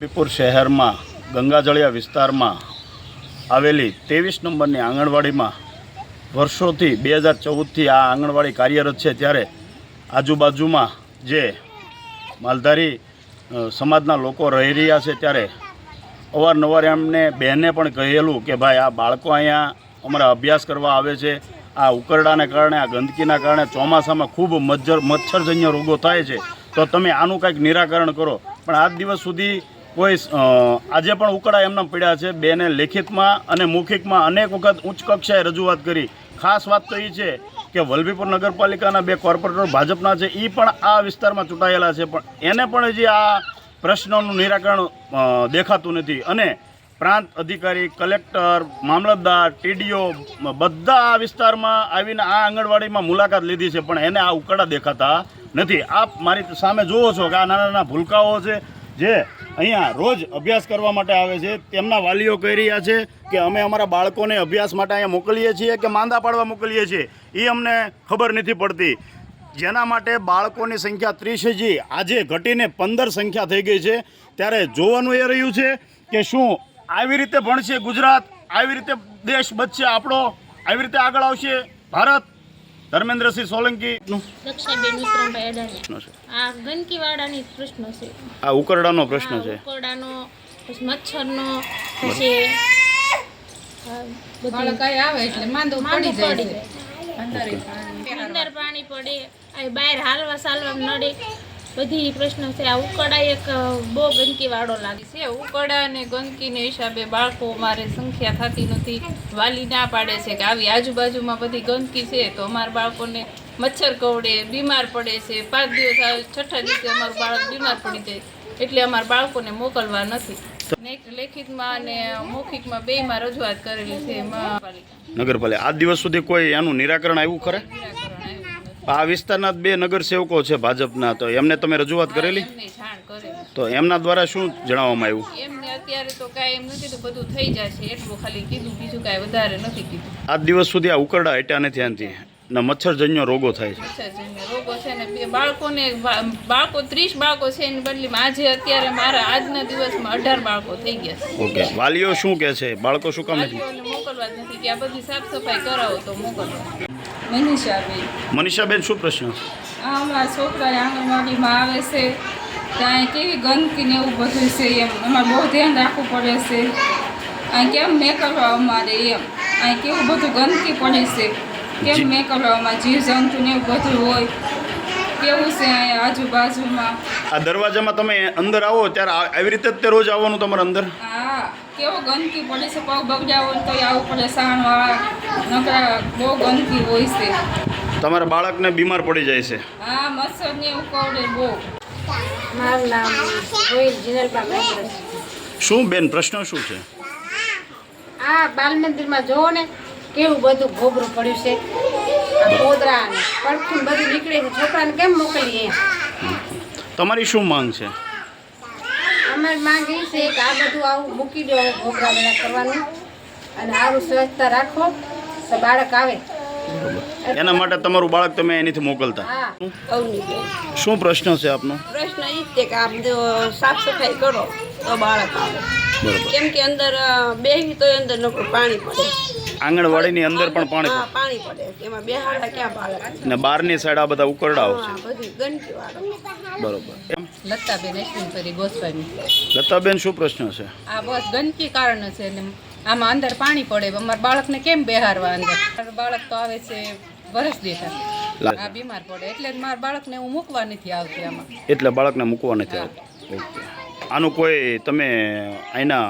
બીપુર શહેરમાં, ગંગાજળિયા વિસ્તારમાં આવેલી ત્રેવીસ નંબરની આંગણવાડીમાં વર્ષોથી બે હજાર ચૌદથી આ આંગણવાડી કાર્યરત છે. ત્યારે આજુબાજુમાં જે માલધારી સમાજના લોકો રહી રહ્યા છે ત્યારે અવારનવાર એમને બહેને પણ કહેલું કે, ભાઈ, આ બાળકો અહીંયા અમારા અભ્યાસ કરવા આવે છે. આ ઉકરડાને કારણે, આ ગંદકીના કારણે ચોમાસામાં ખૂબ મચ્છર મચ્છરજન્ય રોગો થાય છે. તો તમે આનું કંઈક નિરાકરણ કરો. પણ આજ દિવસ સુધી કોઈ આજે પણ ઉકળા એમના પડ્યા છે. બેને લેખિતમાં અને મૌખિકમાં અનેક વખત ઉચ્ચ કક્ષાએ રજૂઆત કરી. ખાસ વાત તો એ છે કે વલભીપુર નગરપાલિકાના બે કોર્પોરેટર ભાજપના છે. એ પણ આ વિસ્તારમાં ચૂંટાયેલા છે. પણ એને પણ હજી આ પ્રશ્નોનું નિરાકરણ દેખાતું નથી. અને પ્રાંત અધિકારી, કલેક્ટર, મામલતદાર, ટીડીઓ બધા આ વિસ્તારમાં આવીને આ આંગણવાડીમાં મુલાકાત લીધી છે. પણ એને આ ઉકળા દેખાતા નથી. આપ મારી સામે જુઓ છો કે આ નાના નાના ભૂલકાઓ છે. જે અહીંયા રોજ અભ્યાસ કરવા માટે આવે છે, તેમના વાલીઓ કહી રહ્યા છે કે અમે અમારા બાળકોને અભ્યાસ માટે અહીંયા મોકલીએ છીએ કે માંદા પાડવા મોકલીએ છીએ. એ અમને ખબર નથી પડતી. જેના માટે બાળકોની સંખ્યા ત્રીસ હજી, આજે ઘટીને પંદર સંખ્યા થઈ ગઈ છે. ત્યારે જોવાનું એ રહ્યું છે કે શું આવી રીતે ભણશે ગુજરાત, આવી રીતે દેશ બચશે આપણો, આવી રીતે આગળ આવશે ભારત? ધર્મેન્દ્રસિંહ છે. આ ગંદકીવાળાની જ પ્રશ્ન છે. આ ઉકરડાનો પ્રશ્ન છે. ઉકરડાનો પછી મચ્છરનો પછી આવે એટલે માંદો પડી જાય અંદર પાણી. પડે બહાર હાલવા સાલવા નડે બધી પ્રશ્નો છે. આ ઉકળા એક બહુ બહુ ગંદકીવાળો લાગે છે. ઉકળા અને ગંદકીને હિસાબે બાળકો મારે સંખ્યા થતી નથી. વાલી ના પાડે છે કે આવી આજુબાજુમાં બધી ગંદકી છે તો અમારા બાળકોને મચ્છર કવડે બીમાર પડે છે. પાંચ દિવસ છઠ્ઠા દિવસે અમારું બાળક બીમાર પડી જાય. એટલે અમારા બાળકોને મોકલવા નથી. લેખિતમાં અને મૌખિકમાં બેયમાં રજૂઆત કરેલી છે. નગરપાલિકા. આજ દિવસ સુધી કોઈ એનું નિરાકરણ આવ્યું ખરે. આ વિસ્તારના બે નગરસેવકો છે ભાજપના. તો એમને તમે રજૂઆત કરેલી? તો એમના દ્વારા શું જણાવવામાં આવ્યું? એમને અત્યારે તો કાંઈ એમ નથી તો બધું થઈ જશે. એટલું ખાલી કીધું બીજું કાંઈ વધારે નથી કીધું. આજ દિવસ સુધી આ ઉકરડા હટ્યા નથી આનાથી. ને મચ્છરજન્ય રોગો થાય છે. મચ્છરજન્ય રોગો છે ને બાળકોને બાળકો ત્રીસ બાળકો છે એની બદલીમાં આજે અત્યારે મારા આજના દિવસમાં અઢાર બાળકો થઈ ગયા છે. ઓકે. વાલીઓ શું કહે છે? બાળકો શું કામ નથી? મોકલવા જ નથી. કે આ બધી સાફ સફાઈ કરાવો તો મોકલવા. મનીષાબેન. મનીષાબેન શું પ્રશ્ન અમારા છોકરા આંગણવાડીમાં આવે છે ત્યાં કેવી ગંદકી ને એવું બધું છે એમ. અમારે બહુ ધ્યાન રાખવું પડે છે. અહીં કેમ કરવા અમારે એમ? અહીં કેવું બધું ગંદકી પડે છે. કેમ. મેકલવામાં જીવ જંતુ ને એવું બધું હોય? કેવું છે અહીંયા આજુબાજુમાં? આ દરવાજામાં તમે અંદર આવો ત્યારે આવી રીતે જ તે રોજ આવવાનું તમારે અંદર? હા કેવો ગંદકી પડે છે પગ બગડ્યા હોય તો આવું પડે સાણવાળા નકરા બહુ ગંદકી હોય છે. તમારા બાળકને બીમાર પડી જાય છે. હા મચ્છર ને એવું કવડે બહુ. મારું નામ ગોહિલ જીનલબા શું બેન પ્રશ્ન શું છે? આ બાલ મંદિરમાં જોવો ને કેવું બધું ગોબરું પડ્યું છે. આ પડખું બધું નીકળે છે. છોકરાને કેમ મોકલીએ? તમારી શું માંગ છે? અમારી માંગ એ છે કે આ બધું આવું મૂકી દો ગોબરા બધા કરવાનું. અને સારું સ્વચ્છતા રાખો તો બાળક આવે. એના માટે તમારું બાળક તમે એનીથી મોકલતા. શું પ્રશ્ન છે આપનો? પ્રશ્ન એ જ છે કે આપ જો સાફ સફાઈ કરો તો બાળક આવે. કેમ કે અંદર બેહી તો અંદર નકરું પાણી પડે. આંગણવાડીની અંદર પણ પાણી હા પાણી પડે. એમાં બેહાડા ક્યાં બાળક ને બહારની સાઈડ આ બધા ઉકરડાઓ છે. હા બધી ગંદકી વાળો. બરોબર. એમ? લતાબેન અશ્વિનપરી ગોસ્વામી. લતાબેન શું પ્રશ્ન છે? આ બસ ગંદકી કારણ છે ને આમાં અંદર પાણી પડે. અમારા બાળકને કેમ બેહારવા અંદર? મારું બાળક તો આવે છે વરસ દેતા આ બીમાર પડે. એટલે જ મારા બાળકને હું મૂકવા નથી આવતી આમાં. એટલે બાળકને મૂકવા નથી આવતું. ઓકે. આનું કોઈ તમે અહીંના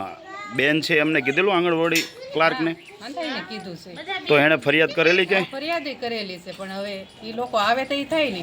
બેન છે એમને કીધેલું આંગણવાડી ક્લાર્કને. ને કીધું છે. તો એણે ફરિયાદ કરેલી કે ફરિયાદ કરેલી છે પણ હવે એ લોકો આવે તો એ થાય ને.